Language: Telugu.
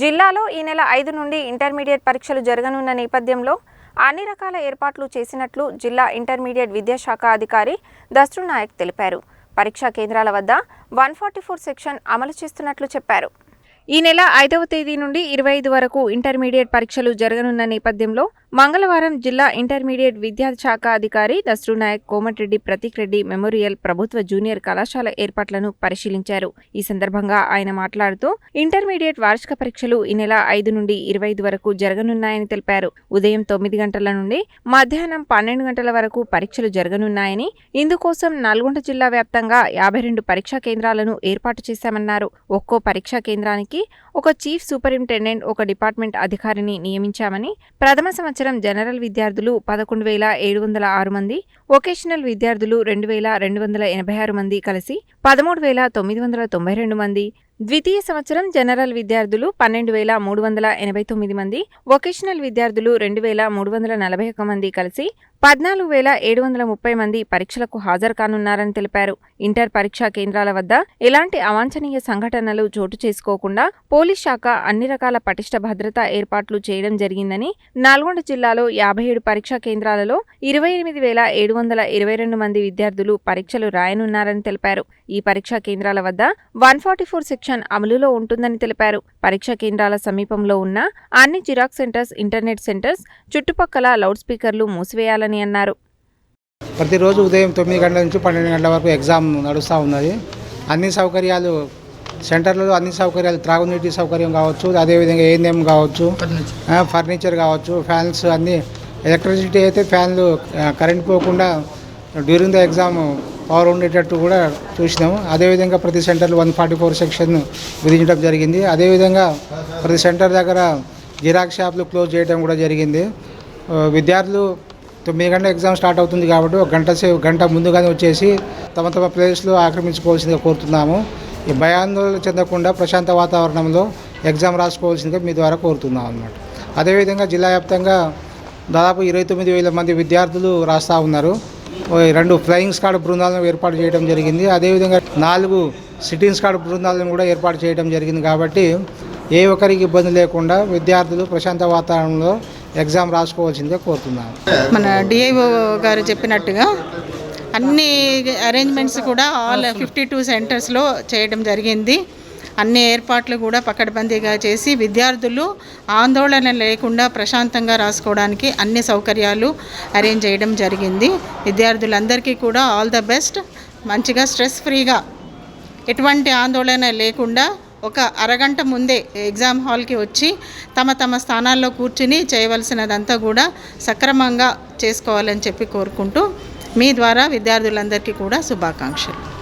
జిల్లాలో ఈ నెల ఐదు నుండి ఇంటర్మీడియట్ పరీక్షలు జరగనున్న నేపథ్యంలో అన్ని రకాల ఏర్పాట్లు చేసినట్లు జిల్లా ఇంటర్మీడియట్ విద్యాశాఖ అధికారి దస్రు నాయక్ తెలిపారు. పరీక్షా కేంద్రాల వద్ద వన్ ఫార్టీ ఫోర్ సెక్షన్ అమలు చేస్తున్నట్లు చెప్పారు. ఈ నెల ఐదవ తేదీ నుండి ఇరవై ఐదు వరకు ఇంటర్మీడియట్ పరీక్షలు జరగనున్న నేపథ్యంలో మంగళవారం జిల్లా ఇంటర్మీడియట్ విద్యాశాఖ అధికారి దస్రు నాయక్ కోమటిరెడ్డి ప్రతీక్ రెడ్డి మెమోరియల్ ప్రభుత్వ జూనియర్ కళాశాల ఏర్పాట్లను పరిశీలించారు. ఈ సందర్భంగా ఆయన మాట్లాడుతూ ఇంటర్మీడియట్ వార్షిక పరీక్షలు ఈ నెల ఐదు నుండి ఇరవై ఐదు వరకు జరగనున్నాయని తెలిపారు. ఉదయం తొమ్మిది గంటల నుండి మధ్యాహ్నం పన్నెండు గంటల వరకు పరీక్షలు జరగనున్నాయని ఇందుకోసం నల్గొండ జిల్లా వ్యాప్తంగా యాభై రెండు పరీక్షా కేంద్రాలను ఏర్పాటు చేశామన్నారు. ఒక్కో పరీక్షా కేంద్రానికి ఒక చీఫ్ సూపరింటెండెంట్ ఒక డిపార్ట్మెంట్ అధికారిని నియమించామని ప్రథమ సంవత్సరం జనరల్ విద్యార్థులు పదకొండు వేల ఏడు వందల ఆరు మంది వొకేషనల్ విద్యార్థులు రెండు వేల రెండు వందల ఎనభై ఆరు మంది కలిసి పదమూడు వేల తొమ్మిది వందల తొంభై రెండు మంది ద్వితీయ సంవత్సరం జనరల్ విద్యార్థులు పన్నెండు వేల మూడు వందల ఎనభై తొమ్మిది మంది వొకేషనల్ విద్యార్థులు రెండు వేల మూడు వందల నలభై ఒక మంది కలిసి పద్నాలుగు వేల ఏడు వందల ముప్పై మంది పరీక్షలకు హాజరు కానున్నారని తెలిపారు. ఇంటర్ పరీక్షా కేంద్రాల వద్ద ఎలాంటి అవాంఛనీయ సంఘటనలు చోటు చేసుకోకుండా పోలీస్ శాఖ అన్ని రకాల పటిష్ట భద్రతా ఏర్పాట్లు చేయడం జరిగిందని నల్గొండ జిల్లాలో యాభై ఏడు పరీక్షా కేంద్రాలలో ఇరవై ఎనిమిది వేల ఏడు వందల ఇరవై రెండు మంది విద్యార్థులు పరీక్షలు రాయనున్నారని తెలిపారు. ఈ పరీక్షా కేంద్రాల వద్ద వన్ ఫార్టీ ఫోర్ సెక్షన్ అమలులో ఉంటుందని తెలిపారు. పరీక్షా కేంద్రాల సమీపంలో ఉన్న అన్ని జిరాక్స్ సెంటర్స్ ఇంటర్నెట్ సెంటర్స్ చుట్టుపక్కల లౌడ్ స్పీకర్లు మూసివేయాలని అన్నారు. ప్రతిరోజు ఉదయం తొమ్మిది గంటల నుంచి పన్నెండు గంటల వరకు ఎగ్జామ్ నడుస్తూ ఉన్నది. అన్ని సౌకర్యాలు సెంటర్లలో అన్ని సౌకర్యాలు త్రాగునీటి సౌకర్యం కావచ్చు అదేవిధంగా ఏఎన్ఎం కావచ్చు ఫర్నిచర్ కావచ్చు ఫ్యాన్స్ అన్నీ ఎలక్ట్రిసిటీ అయితే ఫ్యాన్లు కరెంట్ పోకుండా డ్యూరింగ్ ద ఎగ్జామ్ పవర్ ఉండేటట్టు కూడా చూసినాము. అదేవిధంగా ప్రతి సెంటర్లో వన్ ఫార్టీ ఫోర్ సెక్షన్ విధించడం జరిగింది. అదేవిధంగా ప్రతి సెంటర్ దగ్గర జిరాక్స్ షాప్లు క్లోజ్ చేయడం కూడా జరిగింది. విద్యార్థులు తొమ్మిది గంటల ఎగ్జామ్ స్టార్ట్ అవుతుంది కాబట్టి ఒక గంట సేపు గంట ముందుగానే వచ్చేసి తమ తమ ప్లేస్లో ఆక్రమించుకోవాల్సిందిగా కోరుతున్నాము. ఈ భయాందోళన చెందకుండా ప్రశాంత వాతావరణంలో ఎగ్జామ్ రాసుకోవాల్సిందిగా మీ ద్వారా కోరుతున్నాం అన్నమాట. అదేవిధంగా జిల్లా వ్యాప్తంగా దాదాపు ఇరవై తొమ్మిది వేల మంది విద్యార్థులు రాస్తూ ఉన్నారు. రెండు ఫ్లయింగ్ స్క్వాడ్ బృందాలను ఏర్పాటు చేయడం జరిగింది. అదేవిధంగా నాలుగు సిట్టింగ్ స్క్వాడ్ బృందాలను కూడా ఏర్పాటు చేయడం జరిగింది కాబట్టి ఏ ఒక్కరికి ఇబ్బంది లేకుండా విద్యార్థులు ప్రశాంత వాతావరణంలో ఎగ్జామ్ రాసుకోవాల్సిందే కోరుతున్నాను. మన డిఐఓ గారు చెప్పినట్టుగా అన్ని అరేంజ్మెంట్స్ కూడా ఆల్ ఫిఫ్టీ టూ సెంటర్స్లో చేయడం జరిగింది. అన్ని ఏర్పాట్లు కూడా పకడ్బందీగా చేసి విద్యార్థులు ఆందోళన లేకుండా ప్రశాంతంగా రాసుకోవడానికి అన్ని సౌకర్యాలు అరేంజ్ చేయడం జరిగింది. విద్యార్థులందరికీ కూడా ఆల్ ద బెస్ట్. మంచిగా స్ట్రెస్ ఫ్రీగా ఎటువంటి ఆందోళన లేకుండా ఒక అరగంట ముందే ఎగ్జామ్ హాల్కి వచ్చి తమ తమ స్థానాల్లో కూర్చుని చేయవలసినదంతా కూడా సక్రమంగా చేసుకోవాలని చెప్పి కోరుకుంటూ మీ ద్వారా విద్యార్థులందరికీ కూడా శుభాకాంక్షలు.